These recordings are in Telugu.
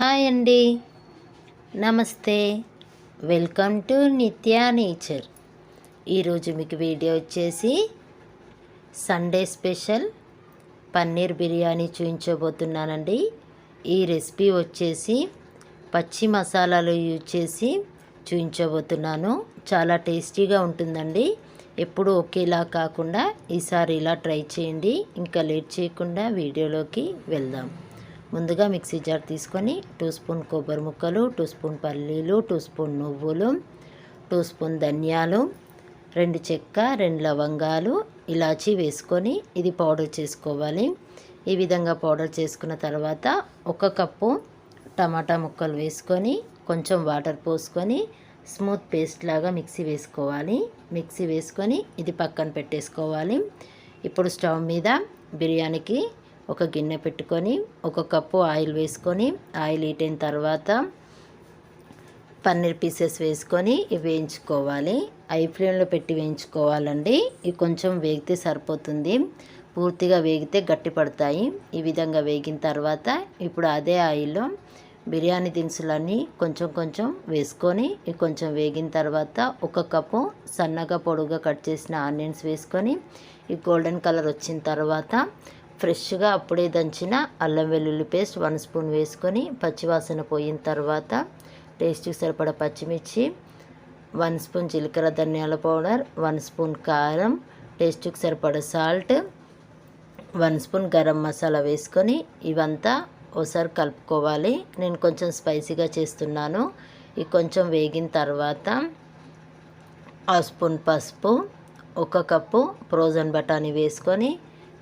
హాయ్ అండి. నమస్తే. Welcome to Nithya nature. ఈరోజు మీకు వీడియో వచ్చేసి సండే స్పెషల్ పన్నీర్ బిర్యానీ చూపించబోతున్నానండి ఈ రెసిపీ వచ్చేసి పచ్చి మసాలాలు యూజ్ చేసి చూపించబోతున్నాను చాలా టేస్టీగా ఉంటుందండి. ఎప్పుడు ఒకేలా కాకుండా ఈసారి ఇలా ట్రై చేయండి. ఇంకా లేట్ చేయకుండా వీడియోలోకి వెళ్దాం. ముందుగా మిక్సీ జార్ తీసుకొని టూ స్పూన్ కొబ్బరి ముక్కలు టూ స్పూన్ పల్లీలు టూ స్పూన్ నువ్వులు టూ స్పూన్ ధనియాలు రెండు చెక్క రెండు లవంగాలు ఇలాచీ వేసుకొని ఇది పౌడర్ చేసుకోవాలి. ఈ విధంగా పౌడర్ చేసుకున్న తర్వాత ఒక కప్పు టమాటా ముక్కలు వేసుకొని కొంచెం వాటర్ పోసుకొని స్మూత్ పేస్ట్ లాగా మిక్సీ వేసుకోవాలి. మిక్సీ వేసుకొని ఇది పక్కన పెట్టేసుకోవాలి. ఇప్పుడు స్టవ్ మీద బిర్యానీకి ఒక గిన్నె పెట్టుకొని ఒక కప్పు ఆయిల్ వేసుకొని ఆయిల్ హీట్ అయిన తర్వాత పన్నీర్ పీసెస్ వేసుకొని వేయించుకోవాలి. ఐ ఫ్లేమ్లో పెట్టి వేయించుకోవాలండి. ఇవి కొంచెం వేగితే సరిపోతుంది. పూర్తిగా వేగితే గట్టి పడతాయి. ఈ విధంగా వేగిన తర్వాత ఇప్పుడు అదే ఆయిల్లో బిర్యానీ దినుసులన్నీ కొంచెం కొంచెం వేసుకొని కొంచెం వేగిన తర్వాత ఒక కప్పు సన్నగా పొడుగా కట్ చేసిన ఆనియన్స్ వేసుకొని ఈ గోల్డెన్ కలర్ వచ్చిన తర్వాత ఫ్రెష్గా అప్పుడే దంచిన అల్లం వెల్లుల్లి పేస్ట్ వన్ స్పూన్ వేసుకొని పచ్చివాసన పోయిన తర్వాత టేస్ట్కి సరిపడ పచ్చిమిర్చి వన్ స్పూన్ జీలకర్ర ధనియాల పౌడర్ వన్ స్పూన్ కారం టేస్ట్కి సరిపడ salt one spoon garam masala వేసుకొని ఇవంతా ఒకసారి కలుపుకోవాలి. నేను కొంచెం స్పైసీగా చేస్తున్నాను. ఇది కొంచెం వేగిన తర్వాత ఆ స్పూన్ పసుపు ఒక కప్పు ఫ్రోజన్ బఠానీ వేసుకొని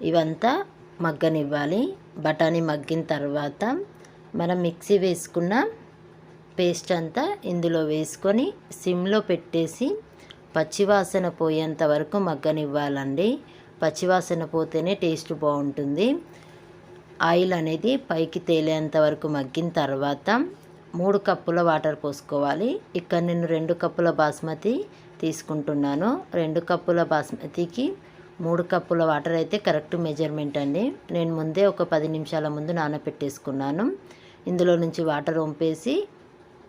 ఇవంతా మగ్గనివ్వాలి. బఠానీ మగ్గిన తర్వాత మనం మిక్సీ వేసుకున్న పేస్ట్ అంతా ఇందులో వేసుకొని సిమ్లో పెట్టేసి పచ్చివాసన పోయేంత వరకు మగ్గనివ్వాలండి. పచ్చివాసన పోతేనే టేస్ట్ బాగుంటుంది. ఆయిల్ అనేది పైకి తేలేంత వరకు మగ్గిన తర్వాత మూడు కప్పుల వాటర్ పోసుకోవాలి. ఇక్కడ నేను రెండు కప్పుల బాస్మతి తీసుకుంటున్నాను. రెండు కప్పుల బాస్మతికి మూడు కప్పుల వాటర్ అయితే కరెక్ట్ మెజర్మెంట్ అండి. నేను ముందే ఒక పది నిమిషాల ముందు నానబెట్టేసుకున్నాను ఇందులో నుంచి వాటర్ వంపేసి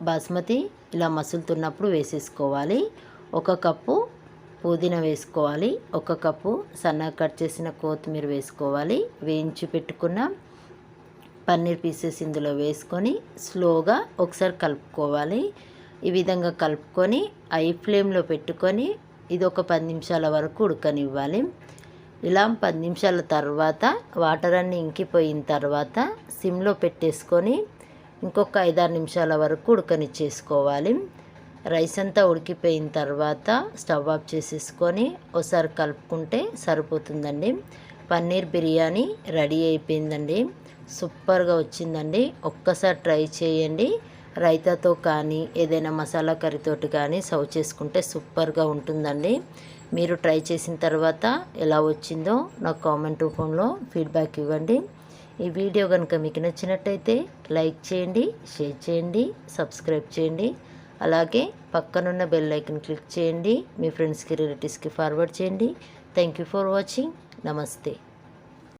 బాస్మతి ఇలా మసులుతున్నప్పుడు వేసేసుకోవాలి. ఒక కప్పు పుదీనా వేసుకోవాలి. ఒక కప్పు సన్నగా కట్ చేసిన కొత్తిమీర వేసుకోవాలి. వేయించి పెట్టుకున్న పన్నీర్ పీసెస్ ఇందులో వేసుకొని స్లోగా ఒకసారి కలుపుకోవాలి. ఈ విధంగా కలుపుకొని ఐ ఫ్లేమ్లో పెట్టుకొని ఇది ఒక పది నిమిషాల వరకు ఉడకనివ్వాలి. ఇలా పది నిమిషాల తర్వాత వాటర్ అన్నీ ఇంకిపోయిన తర్వాత సిమ్లో పెట్టేసుకొని ఇంకొక ఐదారు నిమిషాల వరకు ఉడకనిచ్చేసుకోవాలి. రైస్ అంతా ఉడికిపోయిన తర్వాత స్టవ్ ఆఫ్ చేసేసుకొని ఒకసారి కలుపుకుంటే సరిపోతుందండి. పన్నీర్ బిర్యానీ రెడీ అయిపోయిందండి. సూపర్గా వచ్చిందండి. ఒక్కసారి ట్రై చేయండి. రైతాతో కానీ ఏదైనా మసాలా కర్రీతోటి కానీ సర్వ్ చేసుకుంటే సూపర్గా ఉంటుందండి. మీరు ట్రై చేసిన తర్వాత ఎలా వచ్చిందో నాకు కామెంట్ రూపంలో ఫీడ్బ్యాక్ ఇవ్వండి. ఈ వీడియో కనుక మీకు నచ్చినట్టయితే లైక్ చేయండి షేర్ చేయండి సబ్స్క్రైబ్ చేయండి. అలాగే పక్కనున్న బెల్ ఐకన్ క్లిక్ చేయండి మీ ఫ్రెండ్స్కి రిలేటివ్స్కి ఫార్వర్డ్ చేయండి. Thank you for watching. నమస్తే.